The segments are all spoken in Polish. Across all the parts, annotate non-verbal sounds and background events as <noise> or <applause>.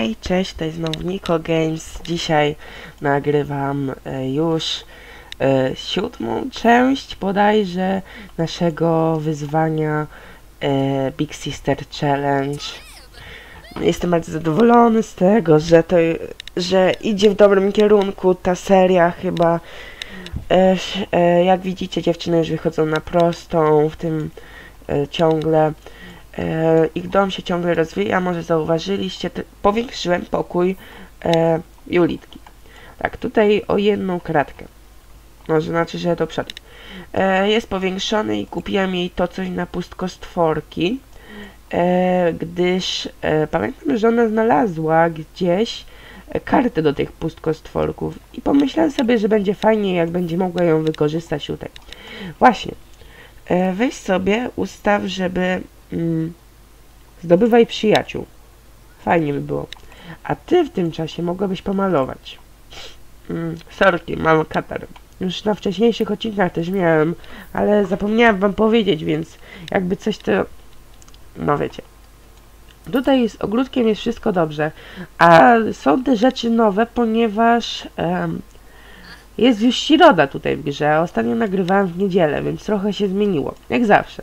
Hej, cześć, to jest znowu Nico Games. Dzisiaj nagrywam e, już e, siódmą część bodajże naszego wyzwania e, Big Sister Challenge. Jestem bardzo zadowolony z tego, że to, że idzie w dobrym kierunku ta seria chyba. Jak widzicie dziewczyny już wychodzą na prostą w tym ciągle. E, ich dom się ciągle rozwija, może zauważyliście, powiększyłem pokój e, Julitki. Tak, tutaj o jedną kratkę. Może znaczy, że do przodu. E, jest powiększony i kupiłem jej to coś na pustkostworki, gdyż pamiętam, że ona znalazła gdzieś kartę do tych pustkostworków i pomyślałem sobie, że będzie fajnie, jak będzie mogła ją wykorzystać tutaj. Właśnie. Weź sobie, ustaw, żeby zdobywaj przyjaciół. Fajnie by było. A ty w tym czasie mogłabyś pomalować. Mm, sorki, mam katar. Już na wcześniejszych odcinkach też miałem, ale zapomniałem wam powiedzieć, więc jakby coś to... No wiecie. Tutaj z ogródkiem jest wszystko dobrze, a są te rzeczy nowe, ponieważ em, jest już środa tutaj w grze, ostatnio nagrywałem w niedzielę, więc trochę się zmieniło, jak zawsze.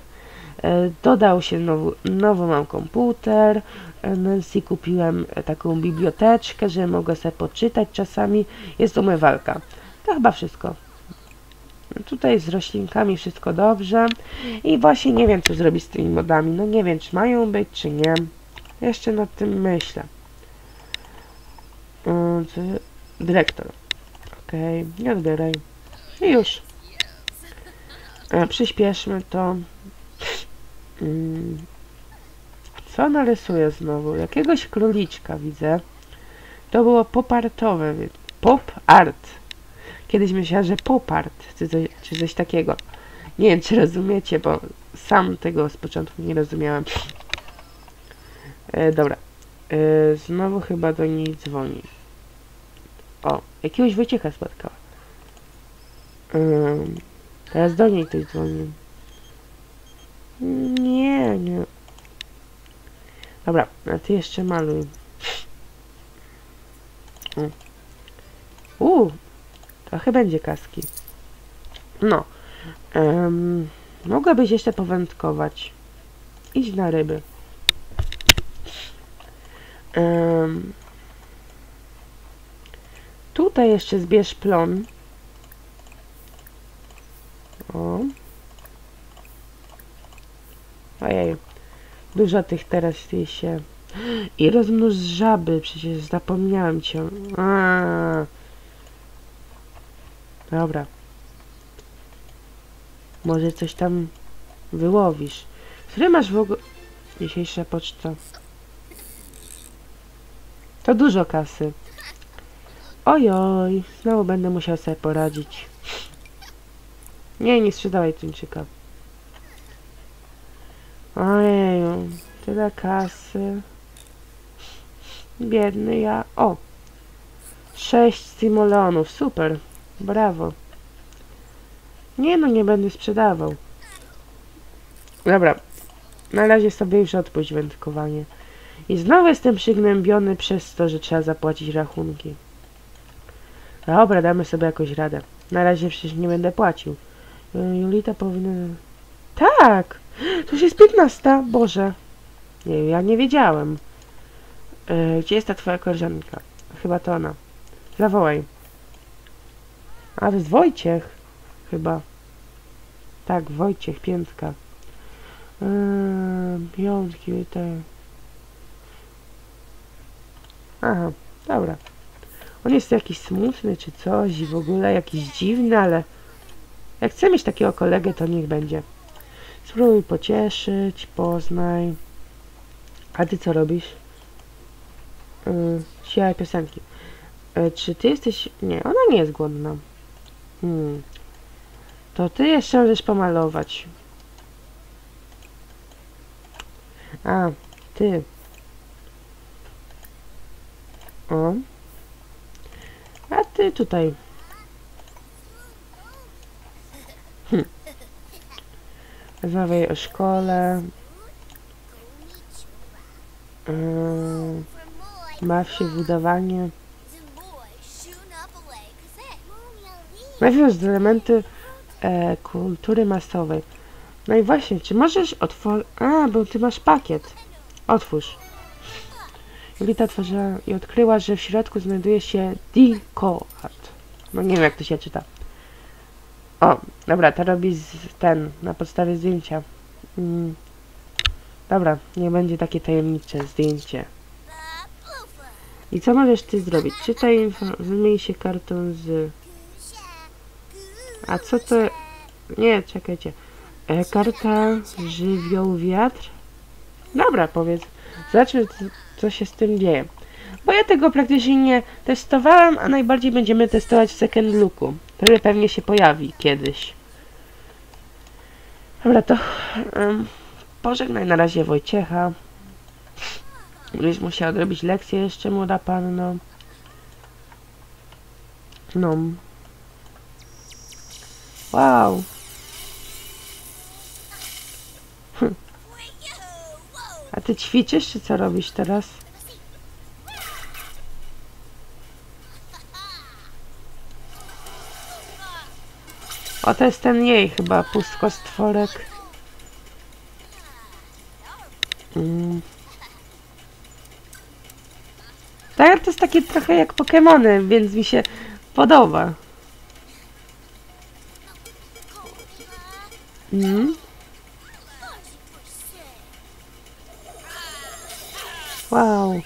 E, Dodał się nowy, nowy mam komputer. e, Nancy kupiłem e, taką biblioteczkę, że mogę sobie poczytać czasami. Jest umywalka. To chyba wszystko. Tutaj z roślinkami wszystko dobrze. I właśnie nie wiem, co zrobić z tymi modami. No nie wiem, czy mają być, czy nie. Jeszcze nad tym myślę. Czy- Dyrektor. Okej, nie odbieraj. I już. E, Przyspieszmy to. Mm. Co narysuję znowu? Jakiegoś króliczka widzę. To było popartowe, pop art. Kiedyś myślałem, że pop art, czy coś, czy coś takiego. Nie wiem, czy rozumiecie, bo sam tego z początku nie rozumiałem. E, dobra. E, znowu chyba do niej dzwoni. O, jakiegoś Wojciecha spotkała. Ym, teraz do niej ktoś dzwoni. Nie, nie. Dobra, a ty jeszcze maluj. U. U, trochę będzie kaski. No. Um, mogłabyś jeszcze powędkować. Idź na ryby. Tutaj jeszcze zbierz plon. O. Ojej. Dużo tych teraz się. I rozmnóż żaby, przecież zapomniałem cię. A. Dobra. Może coś tam wyłowisz. Który masz w ogóle... Dzisiejsza poczta. To dużo kasy. Ojoj, znowu będę musiał sobie poradzić. Nie, nie sprzedawaj tuńczyka. Ojeju, tyle kasy. Biedny ja. O! Sześć simoleonów, super. Brawo. Nie no, nie będę sprzedawał. Dobra. Na razie sobie już odpuść wędkowanie. I znowu jestem przygnębiony przez to, że trzeba zapłacić rachunki. Dobra, damy sobie jakoś radę. Na razie przecież nie będę płacił. Julita powinna... Tak! To już jest 15, Boże. Nie, ja nie wiedziałem. E, gdzie jest ta twoja koleżanka? Chyba to ona. Zawołaj. A, to jest Wojciech. Chyba. Tak, Wojciech, piętka. Eee, piątki, te. Aha, dobra. On jest jakiś smutny czy coś i w ogóle jakiś dziwny, ale jak chcę mieć takiego kolegę, to niech będzie. Spróbuj pocieszyć, poznaj. A ty co robisz? Yy, piosenki. Yy, czy ty jesteś... Nie, ona nie jest głodna. Hmm. To ty jeszcze możesz pomalować. A, ty. O. A ty tutaj. Hm. Rozmawiaj o szkole. Yy, Baw się w udawanie. Some boy shooting up a lake. Is that? Nawiąż do elementy e, kultury masowej. No i właśnie, czy możesz otworzyć... A, bo ty masz pakiet. Otwórz. Julita otworzyła i odkryła, że w środku znajduje się Dikoat. No nie wiem, jak to się czyta. O, dobra, to robi z, ten, na podstawie zdjęcia. Mm. Dobra, nie będzie takie tajemnicze zdjęcie. I co możesz ty zrobić? Czytaj wymień się kartą z... A co to... Nie, czekajcie. E, karta żywioł wiatr? Dobra, powiedz. C- co się z tym dzieje. Bo ja tego praktycznie nie testowałem, a najbardziej będziemy testować w second looku, który pewnie się pojawi kiedyś. Dobra, to um, pożegnaj na razie Wojciecha. Będziesz musiał odrobić lekcję jeszcze, młoda panno. No. Wow. Whoa. A ty ćwiczysz, czy co robisz teraz? O, to jest ten jej chyba, pustkostworek. Mm. Tak, to jest takie trochę jak Pokemony, więc mi się podoba. Mm. Wow.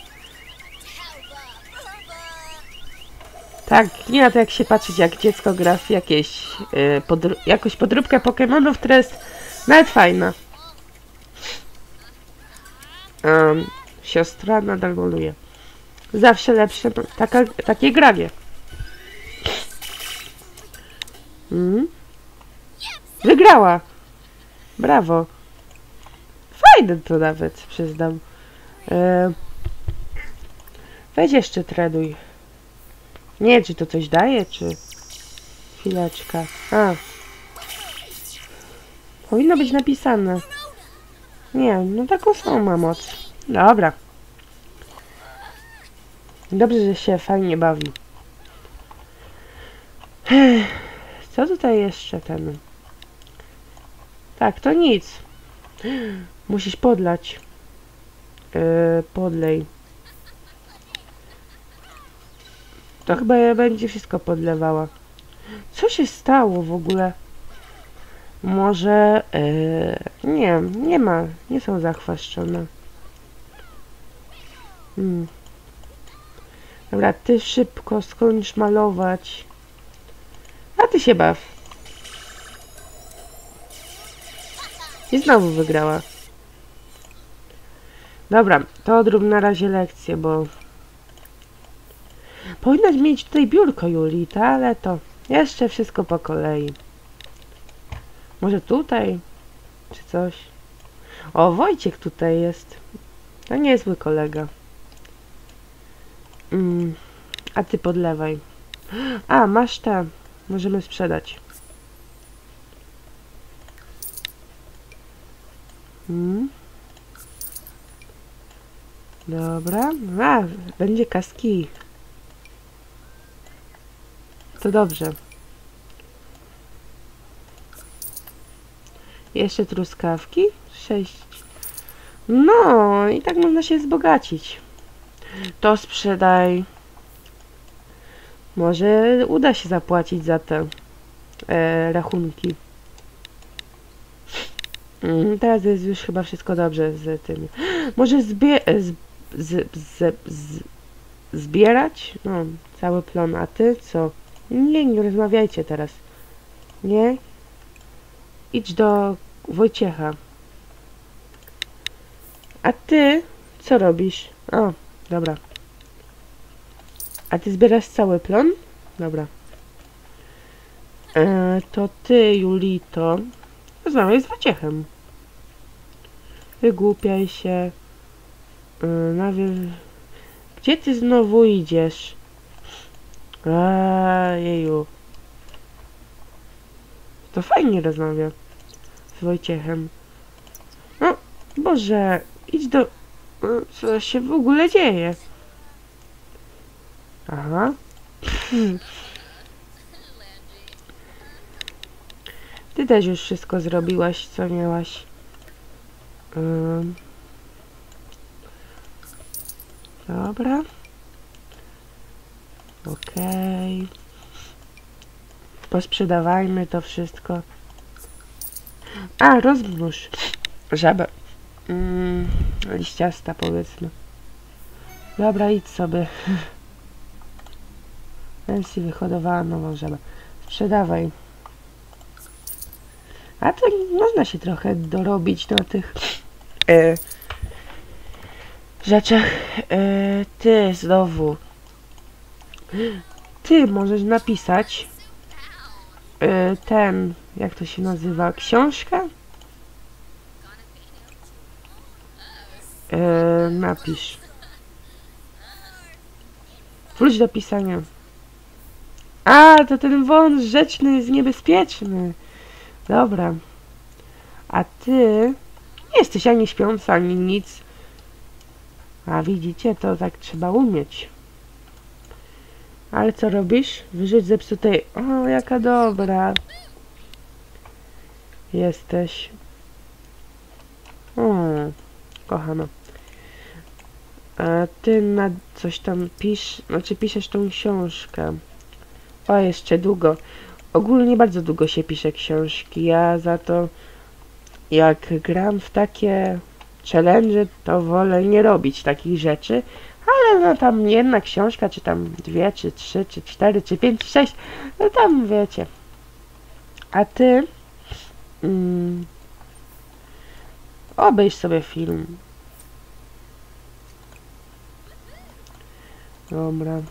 Tak, nie na to jak się patrzeć, jak dziecko gra w jakieś, y, podr- jakąś podróbkę Pokemonów, która jest nawet fajna. Um, siostra nadal maluje. Zawsze lepsze, taka, takie granie. Mm. Wygrała. Brawo. Fajne to nawet, przyznam. E, weź jeszcze trenuj. Nie, czy to coś daje, czy... Chwileczka. A. Powinno być napisane. Nie, no taką samą ma moc. Dobra. Dobrze, że się fajnie bawi. Co tutaj jeszcze ten... Tak, to nic. Musisz podlać. Yy, podlej. To chyba będzie wszystko podlewała. Co się stało w ogóle? Może... Yy, nie, nie ma. Nie są zachwaszczone. Hmm. Dobra, ty szybko skończ malować. A ty się baw. I znowu wygrała. Dobra, to odrób na razie lekcję, bo... Powinnaś mieć tutaj biurko, Julita, ale to jeszcze wszystko po kolei. Może tutaj? Czy coś? O, Wojciech tutaj jest. To niezły kolega. Mm, a ty podlewaj. A, masz te. Możemy sprzedać. Mm. Dobra. A, będzie kaski. To dobrze. Jeszcze truskawki? Sześć. No, i tak można się wzbogacić. To sprzedaj. Może uda się zapłacić za te e, rachunki. Mm, teraz jest już chyba wszystko dobrze z tym. Może zbie e, z, z, z, zbierać? No, cały plon. A ty co? Nie, nie rozmawiajcie teraz. Nie? Idź do Wojciecha. A ty co robisz? O, dobra. A ty zbierasz cały plon? Dobra. E, to ty, Julito, rozmawiaj z Wojciechem. Wygłupiaj się. E. Gdzie ty znowu idziesz? Jeju. To fajnie rozmawia z Wojciechem. No, Boże, idź do... e, Co się w ogóle dzieje? Aha. Ty też już wszystko zrobiłaś, co miałaś. Ym. Dobra. Okej. Posprzedawajmy to wszystko. A, rozmnóż żabę. Mm, liściasta powiedzmy. Dobra, idź sobie. <laughs> Nancy wyhodowała nową żabę. Sprzedawaj. A to można się trochę dorobić na tych e, rzeczach. E, ty znowu. Ty możesz napisać e, ten, jak to się nazywa, książkę? E, napisz. Wróć do pisania. A, to ten wąż rzeczny jest niebezpieczny. Dobra. A ty nie jesteś ani śpiąca, ani nic. A widzicie, to tak trzeba umieć. Ale co robisz? Wyrzuć zepsutej... O, jaka dobra. Jesteś. O, kochana. A ty na coś tam pisz... Znaczy piszesz tą książkę. O, jeszcze długo. Ogólnie bardzo długo się pisze książki. Ja za to jak gram w takie challenge, to wolę nie robić takich rzeczy. Ale no tam jedna książka, czy tam dwie, czy trzy, czy cztery, czy pięć, czy sześć, no tam wiecie. A ty mm, obejrz sobie film. Dobra.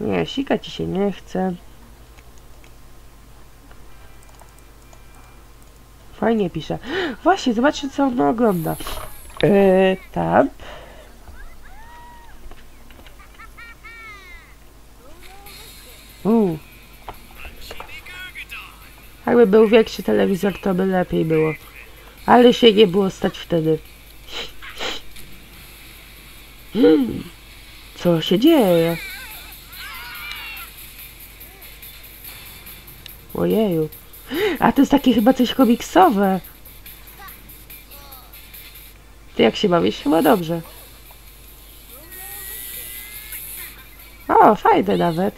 Nie, sika ci się nie chce. Fajnie pisze. Właśnie, zobaczcie co on ogląda. Yy, tab. Uuu. Jakby był większy telewizor, to by lepiej było. Ale się nie było stać wtedy. Hmm. Co się dzieje? Ojeju. A to jest takie chyba coś komiksowe. Ty jak się bawisz? Chyba dobrze. O, fajne nawet.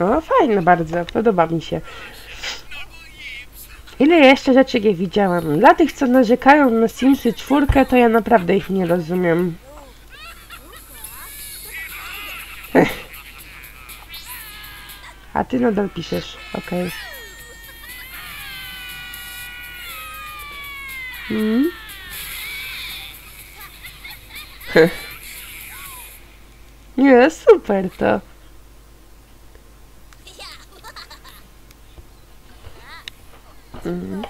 No, fajne bardzo, podoba mi się. Ile jeszcze rzeczy nie widziałam. Dla tych, co narzekają na Simsy 4, to ja naprawdę ich nie rozumiem. <laughs> A ty nadal piszesz, okej. Mm? Heh. <laughs> Nie, super to. Mhm.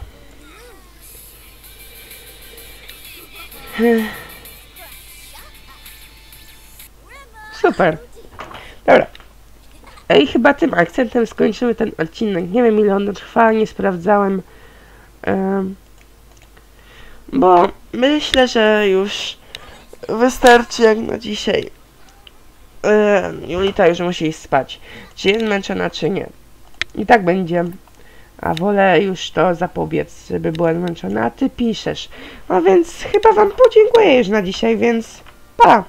Super. Dobra. I chyba tym akcentem skończymy ten odcinek. Nie wiem ile on trwa, nie sprawdzałem. Em, bo myślę, że już wystarczy jak na dzisiaj. Em, Julita już musi iść spać. Czy jest zmęczona, czy nie. I tak będzie. A wolę już to zapobiec, żeby była zmęczona, a ty piszesz. No więc chyba wam podziękuję już na dzisiaj, więc pa!